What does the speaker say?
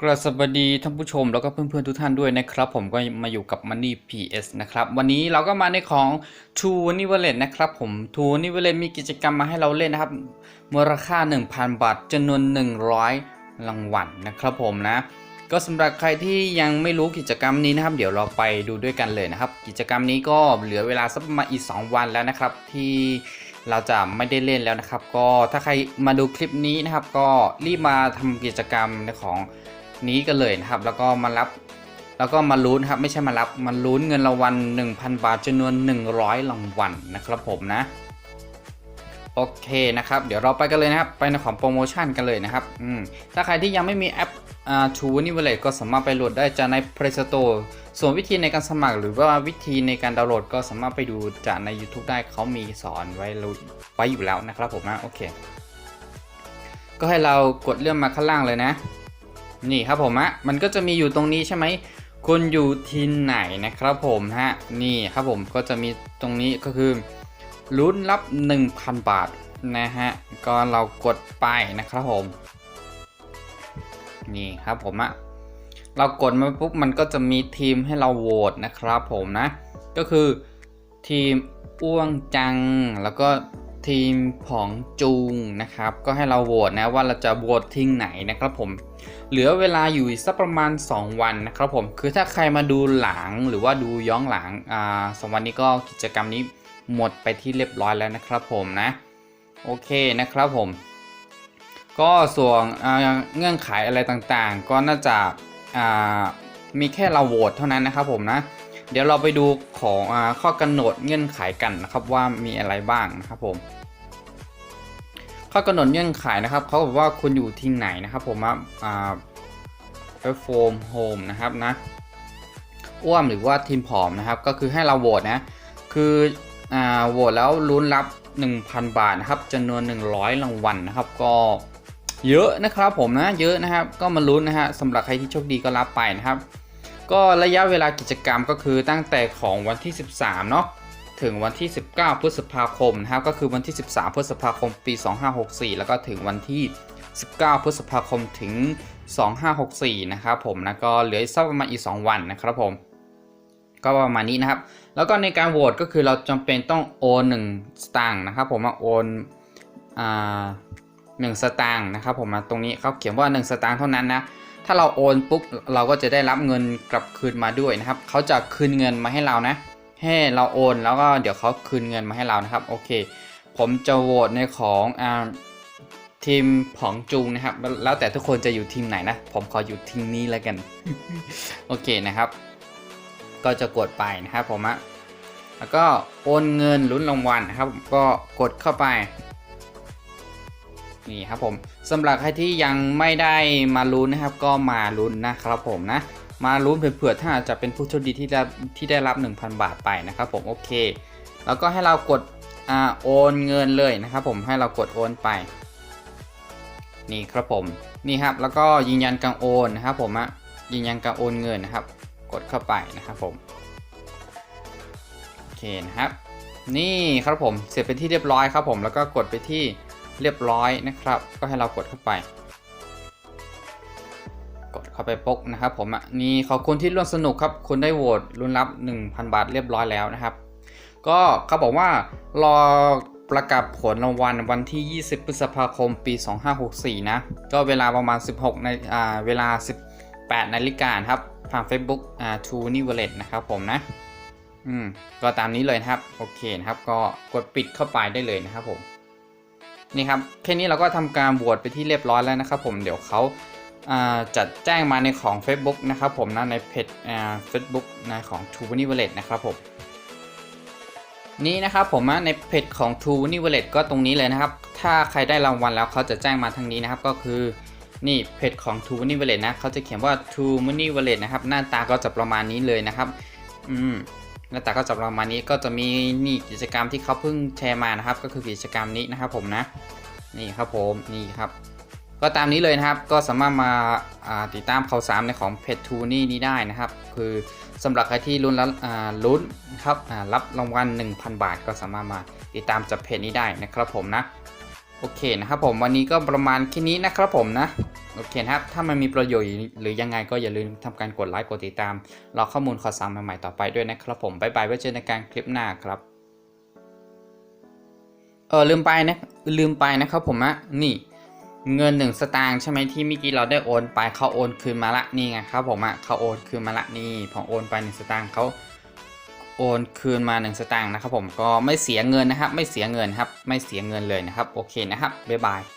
กราบสวัสดีท่านผู้ชมแล้วก็เพื่อนๆทุกท่านด้วยนะครับ ผมก็มาอยู่กับ Money PS นะครับวันนี้เราก็มาในของ True n i v e l e t นะครับผม True n i v e l e t มีกิจกรรมมาให้เราเล่นนะครับมูลค่า 1,000 บาทจำนวน 100 รางวัลนะครับผมนะ ก็สำหรับใครที่ยังไม่รู้กิจกรรมนี้นะครับ เดี๋ยวเราไปดูด้วยกันเลยนะครับ กิจกรรมนี้ก็เหลือเวลาสักประมาณอีก 2 วันแล้วนะครับ ที่เราจะไม่ได้เล่นแล้วนะครับ ก็ถ้าใครมาดูคลิปนี้นะครับ ก็รีบมาทำกิจกรรมในของ นี้กันเลยนะครับ แล้วก็มารับแล้วก็มาลุ้นครับไม่ใช่มารับมาลุ้นเงินรางวัล1,000 บาทจำนวน 100รางวัลนะครับผมนะ โอเคนะครับ เดี๋ยวเราไปกันเลยนะครับ ไปในของโปรโมชั่นกันเลยนะครับอืมถ้าใครที่ยังไม่มีแอปอ่าชูนิเวเลตก็สามารถไปโหลดได้จากใน Play Store ส่วนวิธีในการสมัครหรือว่าวิธีในการดาวน์โหลดก็สามารถไปดูจากใน YouTube ได้เขามีสอนไว้ไว้อยู่แล้วนะครับผมนะโอเค ก็ให้เรากดเลื่อนมาข้างล่างเลยนะ นี่ครับผมอะมันก็จะมีอยู่ตรงนี้ใช่ไหมคุณอยู่ทีมไหนนะครับผมฮะนี่ครับผมก็จะมีตรงนี้ก็คือลุ้นรับ 1,000 บาทนะฮะก็เรากดไปนะครับผม นี่ครับผมอะเรากดมาปุ๊บมันก็จะมีทีมให้เราโหวตนะครับผมนะ ก็คือทีมอ้วงจังแล้วก็ ทีมผองจูงนะครับ ก็ให้เราโหวตนะว่าเราจะโหวตทีมไหนนะครับผม เหลือเวลาอยู่สักประมาณ 2 วันนะครับผม คือถ้าใครมาดูหลังหรือว่าดูย้อนหลังอ่าสองวันนี้ก็กิจกรรมนี้หมดไปที่เรียบร้อยแล้วนะครับผมนะ โอเคนะครับผม ก็ส่วนเงื่อนไขอะไรต่างๆ ก็น่าจะามีแค่เราโหวตเท่านั้นนะครับผมนะ เดี๋ยวเราไปดูของอข้อกำหนดเงื่อนไขกันนะครับว่ามีอะไรบ้างนะครับผม ข้อกำหนดเงื่อนไขนะครับเขาบอกว่าคุณอยู่ทีมไหนนะครับ ผมอ่า perform home นะครับนะอ้วมหรือว่าทีมผอมนะครับ ก็คือให้เราโหวตนะ คืออ่าโหวตแล้วลุ้นรับ 1,000 บาทนะครับจำนวน 100 รางวัลนะครับก็เยอะนะครับผมนะเยอะนะครับ ก็มาลุ้นนะฮะสำหรับใครที่โชคดีก็รับไปนะครับ ก็ระยะเวลากิจกรรมก็คือตั้งแต่ของวันที่ 13 เนาะถึงวันที่ 19 พฤษภาคมนะครับก็คือวันที่ 13 พฤษภาคมปี 2564 แล้วก็ถึงวันที่ 19 พฤษภาคมถึง 2564 นะครับผมนะก็เหลืออีกสักประมาณอีก 2 วันนะครับผม ก็ประมาณนี้นะครับ แล้วก็ในการโหวตก็คือเราจำเป็นต้องโอน1สตางค์นะครับผมมาโอนอ่า หนึ่งสตางค์นะครับผมมาตรงนี้เขาเขียนว่า 1 สตางค์เท่านั้นนะถ้าเราโอนปุ๊บเราก็จะได้รับเงินกลับคืนมาด้วยนะครับเขาจะคืนเงินมาให้เรานะ ให้เราโอนแล้วก็เดี๋ยวเขาคืนเงินมาให้เรานะครับโอเค ผมจะโหวตในของอ่าทีมผองจูงนะครับ แล้วแต่ทุกคนจะอยู่ทีมไหนนะ ผมขออยู่ทีมนี้แล้วกัน โอเคนะครับ ก็จะกดไปนะครับผมอะแล้วก็โอนเงินลุ้นรางวัลนะครับ ก็กดเข้าไป นี่ครับผมสำหรับใครที่ยังไม่ได้มาลุ้นนะครับ ก็มาลุ้นนะครับผมนะ มาลุ้นเผื่อๆถ้าจะเป็นผู้โชคดีที่ได้ที่ได้รับ 1,000 บาทไปนะครับผมโอเค แล้วก็ให้เรากดอโอนเงินเลยนะครับผมให้เรากดโอนไป นี่ครับผมนี่ครับแล้วก็ยืนยันการโอนนะครับผมอะยืนยันการโอนเงินนะครับ กดเข้าไปนะครับผมโอเคนะครับ นี่ครับผมเสร็จเป็นที่เรียบร้อยครับผมแล้วก็กดไปที่ เรียบร้อยนะครับ ก็ให้เรากดเข้าไป กดเข้าไปปุ๊กนะครับ ผมอะนี่ขอบคุณที่ร่วมสนุกครับ คุณได้โหวตรุนรับ 1,000 บาทเรียบร้อยแล้วนะครับ ก็เขาบอกว่ารอประกาศผลรางวัลวันที่ 20 พฤษภาคม ปี 2564 นะ ก็เวลาประมาณ 16ในอ่าเวลา 18นาฬิกาครับทาง Facebook อ่า True n i v e l e t นะครับผมนะ อืม ก็ตามนี้เลยนะครับ โอเคนะครับ ก็กดปิดเข้าไปได้เลยนะครับผม นี่ครับแค่นี้เราก็ทำการบวชไปที่เรียบร้อยแล้วนะครับ ผมเดี๋ยวเขาาจัดแจ้งมาในของ Facebook นะครับผมนะในเพจอ่า Facebook ในของ True n i v e l e t นะครับผมนี่นะครับผมในเพจของ True n i v e l e t ก็ตรงนี้เลยนะครับ ถ้าใครได้รางวัลแล้วเขาจะแจ้งมาทางนี้นะครับ ก็คือนี่เพจของ True n i v e l e t นะเขาจะเขียนว่า True n i v e l e t นะครับหน้าตาก็จะประมาณนี้เลยนะครับ อืม หน้าตาก็จะประมาณนี้ก็จะมีนี่กิจกรรมที่เขาเพิ่งแชร์มานะครับ ก็คือกิจกรรมนี้นะครับผมนะนี่ครับผมนี่ครับ ก็ตามนี้เลยนะครับก็สามารถมาาติดตามข่าวสารในของเพจทูนี่นี้ได้นะครับ คือสำหรับใครที่ลุ้นแล้วลุ้นครับรับรางวัล 1,000 บาท ก็สามารถมาติดตามจากเพจนี้ได้นะครับผมนะ โอเคนะครับผมวันนี้ก็ประมาณแค่นี้นะครับผมนะโอเคนะครับถ้ามันมีประโยชน์หรือยังไงก็อย่าลืมทำการกดไลค์กดติดตามรอข้อมูลข่าวสารใหม่ๆต่อไปด้วยนะครับผมบ๊ายบายไว้เจอในการคลิปหน้าครับเออลืมไปนะลืมไปนะครับผมนะนี่เงินหนึ่งสตางค์ใช่ไหมที่เมื่อกี้เราได้โอนไปเขาโอนคืนมาละนี่ไงครับผมอะเขาโอนคืนมาละนี่พอโอนไปหนึ่งสตางค์เขา โอนคืนมาหนึ่งสตางค์นะครับผมก็ไม่เสียเงินนะครับ ไม่เสียเงินครับ ไม่เสียเงินเลยนะครับ โอเคนะครับบ๊ายบาย